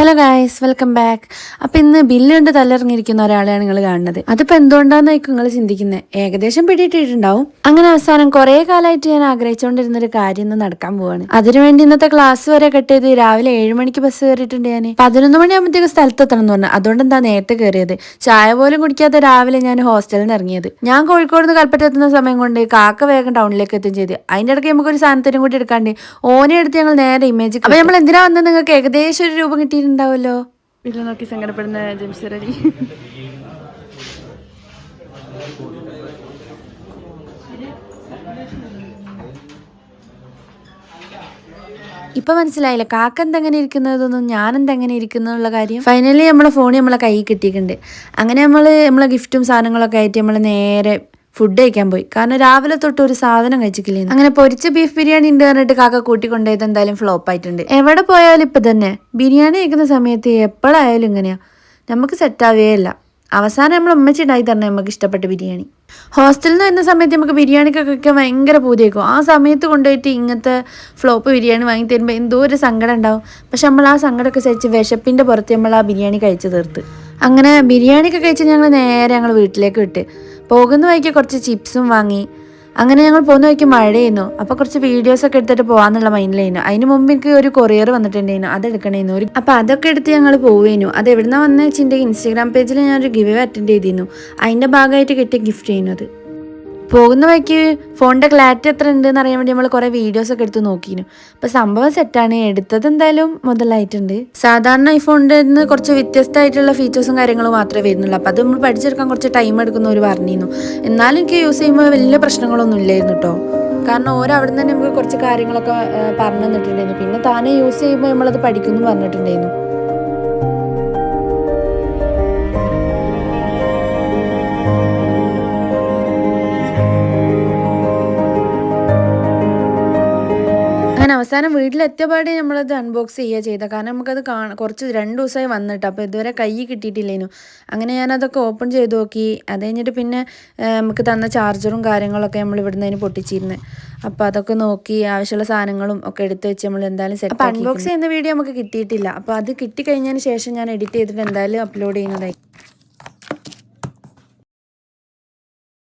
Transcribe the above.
Hello guys welcome back അപ്പൊ ഇന്ന് bill കണ്ട് തലയിറങ്ങിയിരിക്കുന്ന ഒരാളെയാണ് നിങ്ങൾ കാണുന്നത്. അതിപ്പോ എന്തുകൊണ്ടാന്നായിരിക്കും നിങ്ങൾ ചിന്തിക്കുന്നത് ഏകദേശം പിടിയിട്ടിട്ടുണ്ടാവും. അങ്ങനെ അവസാനം കുറെ കാലമായിട്ട് ഞാൻ ആഗ്രഹിച്ചുകൊണ്ടിരുന്ന ഒരു കാര്യം ഇന്ന് നടക്കാൻ പോവാണ്. അതിനുവേണ്ടി ഇന്നത്തെ ക്ലാസ് വരെ കട്ട് ചെയ്ത് രാവിലെ ഏഴ് മണിക്ക് ബസ് കയറിയിട്ടുണ്ട് ഞാൻ പതിനൊന്ന് മണിയാകുമ്പോഴത്തേക്ക് സ്ഥലത്തെത്തണം എന്ന് പറഞ്ഞു. അതുകൊണ്ട് എന്താ നേരത്തെ കയറിയത്? ചായ പോലും കുടിക്കാതെ രാവിലെ ഞാൻ ഹോസ്റ്റലിൽ നിന്ന് ഇറങ്ങിയത്. ഞാൻ കോഴിക്കോട് നിന്ന് കൽപ്പറ്റ എത്തുന്ന സമയം കൊണ്ട് കാക്ക വേഗം ടൗണിലേക്ക് എത്തുകയും ചെയ്ത്. അതിന്റെ ഇടയ്ക്ക് നമുക്ക് ഒരു സാധനത്തിനും കൂടി എടുക്കാണ്ട് ഓനെ എടുത്ത് ഞങ്ങൾ നേരെ ഇമേജ് അപ്പൊ നമ്മൾ എന്തിനാ വന്നത്? നിങ്ങൾക്ക് ഏകദേശം ഒരു രൂപം കിട്ടിയിട്ടുണ്ടാവല്ലോ വീട്ടിൽ നോക്കി സങ്കടപ്പെടുന്ന ജംഷീർ അലി ഇപ്പൊ മനസ്സിലായില്ല കാക്ക എന്തെങ്ങനെ ഇരിക്കുന്നതൊന്നും ഞാൻ എന്തെങ്ങനെ ഇരിക്കുന്നുള്ള കാര്യം? ഫൈനലി നമ്മളെ ഫോൺ നമ്മളെ കയ്യിൽ കിട്ടിയിട്ടുണ്ട്. അങ്ങനെ നമ്മൾ നമ്മളെ ഗിഫ്റ്റും സാധനങ്ങളൊക്കെ ആയിട്ട് നമ്മൾ നേരെ ഫുഡ് കഴിക്കാൻ പോയി. കാരണം രാവിലെ തൊട്ട് ഒരു സാധനം കഴിച്ചിട്ടില്ല? അങ്ങനെ പൊരിച്ച ബീഫ് ബിരിയാണി ഉണ്ട് പറഞ്ഞിട്ട് കാക്ക കൂട്ടിക്കൊണ്ടുപോയത് എന്തായാലും ഫ്ലോപ്പ് ആയിട്ടുണ്ട്. എവിടെ പോയാലും ഇപ്പൊ തന്നെ. ബിരിയാണി കഴിക്കുന്ന സമയത്ത് എപ്പോഴായാലും ഇങ്ങനെയാ. നമുക്ക് ആവുകയില്ല അവസാനം നമ്മൾ ഉമ്മച്ചി ഉണ്ടായി തന്നെ നമുക്ക് ഇഷ്ടപ്പെട്ട ബിരിയാണി. ഹോസ്റ്റലിൽ നിന്ന് വരുന്ന സമയത്ത് നമുക്ക് ബിരിയാണിക്കൊക്കെ കഴിക്കാൻ ഭയങ്കര പൂതിയായിരിക്കും. ആ സമയത്ത് കൊണ്ടുപോയിട്ട് ഇങ്ങനത്തെ ഫ്ലോപ്പ് ബിരിയാണി വാങ്ങി തരുമ്പോൾ എന്തോ ഒരു സങ്കടം ഉണ്ടാവും. പക്ഷെ നമ്മൾ ആ സങ്കടമൊക്കെ സഹിച്ച് വിശപ്പിന്റെ പുറത്ത് നമ്മൾ ആ ബിരിയാണി കഴിച്ചു തീർത്ത്. അങ്ങനെ ബിരിയാണിയൊക്കെ കഴിച്ച് ഞങ്ങൾ നേരെ ഞങ്ങൾ വീട്ടിലേക്ക് വിട്ട്. പോകുന്ന വഴിക്ക് കുറച്ച് ചിപ്സും വാങ്ങി. അങ്ങനെ ഞങ്ങൾ പോകുന്ന വഴിക്ക് മഴയായിരുന്നു അപ്പോൾ കുറച്ച് വീഡിയോസ് ഒക്കെ എടുത്തിട്ട് പോകാന്നുള്ള മൈൻഡിലായിരുന്നു അതിന് മുമ്പ് എനിക്ക് ഒരു കൊറിയർ വന്നിട്ടുണ്ടായിരുന്നു. അത് എടുക്കണേന്നു. ഒരു അപ്പോൾ അതൊക്കെ എടുത്ത് ഞങ്ങൾ പോവേനു. അത് എവിടുന്ന വന്നു വെച്ചിട്ടുണ്ടെങ്കിൽ ഇൻസ്റ്റാഗ്രാം പേജിൽ ഞാനൊരു ഗിവ് അറ്റൻഡ് ചെയ്തിരുന്നു. അതിന്റെ ഭാഗമായിട്ട് കിട്ടിയ ഗിഫ്റ്റ് ചെയ്യുന്നത് പോകുന്ന വഴിക്ക് ഫോണിന്റെ ക്ലാരിറ്റി എത്ര ഉണ്ടെന്ന് അറിയാൻ വേണ്ടി നമ്മൾ കുറേ വീഡിയോസ് ഒക്കെ എടുത്ത് നോക്കിയിരുന്നു. അപ്പോൾ സംഭവം സെറ്റാണ് എടുത്തത് എന്തായാലും മുതലായിട്ടുണ്ട്. സാധാരണ ഐഫോണിന്റെ നിന്ന് കുറച്ച് വ്യത്യസ്തമായിട്ടുള്ള ഫീച്ചേഴ്സും കാര്യങ്ങളും മാത്രമേ വരുന്നുള്ളൂ. അപ്പോൾ അത് നമ്മൾ പഠിച്ചെടുക്കാൻ കുറച്ച് ടൈം എടുക്കുന്നവർ പറഞ്ഞിരുന്നു. എന്നാലും എനിക്ക് യൂസ് ചെയ്യുമ്പോൾ വലിയ പ്രശ്നങ്ങളൊന്നും ഇല്ലായിരുന്നു കേട്ടോ കാരണം ഓരോ അവിടെ നിന്ന് തന്നെ നമുക്ക് കുറച്ച് കാര്യങ്ങളൊക്കെ പറഞ്ഞു തന്നിട്ടുണ്ടായിരുന്നു. പിന്നെ താനെ യൂസ് ചെയ്യുമ്പോൾ നമ്മളത് പഠിക്കുമെന്ന് പറഞ്ഞിട്ടുണ്ടായിരുന്നു. അവസാനം വീട്ടിലെത്തിയപാടെ നമ്മളത് അൺബോക്സ് ചെയ്യുക ചെയ്ത. കാരണം നമുക്കത് കാണാൻ കുറച്ച് രണ്ട് ദിവസമായി വന്നിട്ട്. അപ്പോൾ ഇതുവരെ കൈ കിട്ടിയിട്ടില്ലേനു. അങ്ങനെ ഞാനതൊക്കെ ഓപ്പൺ ചെയ്ത് നോക്കി. അത് കഴിഞ്ഞിട്ട് പിന്നെ നമുക്ക് തന്ന ചാർജറും കാര്യങ്ങളൊക്കെ നമ്മൾ ഇവിടുന്ന് അതിന് പൊട്ടിച്ചിരുന്നത് അപ്പോൾ അതൊക്കെ നോക്കി ആവശ്യമുള്ള സാധനങ്ങളും ഒക്കെ എടുത്ത് വെച്ച് നമ്മൾ എന്തായാലും സെറ്റ് അപ്പോൾ അൺബോക്സ് ചെയ്യുന്ന വീഡിയോ നമുക്ക് കിട്ടിയിട്ടില്ല. അപ്പോൾ അത് കിട്ടിക്കഴിഞ്ഞതിന് ശേഷം ഞാൻ എഡിറ്റ് ചെയ്തിട്ട് എന്തായാലും അപ്ലോഡ് ചെയ്യുന്നതായി.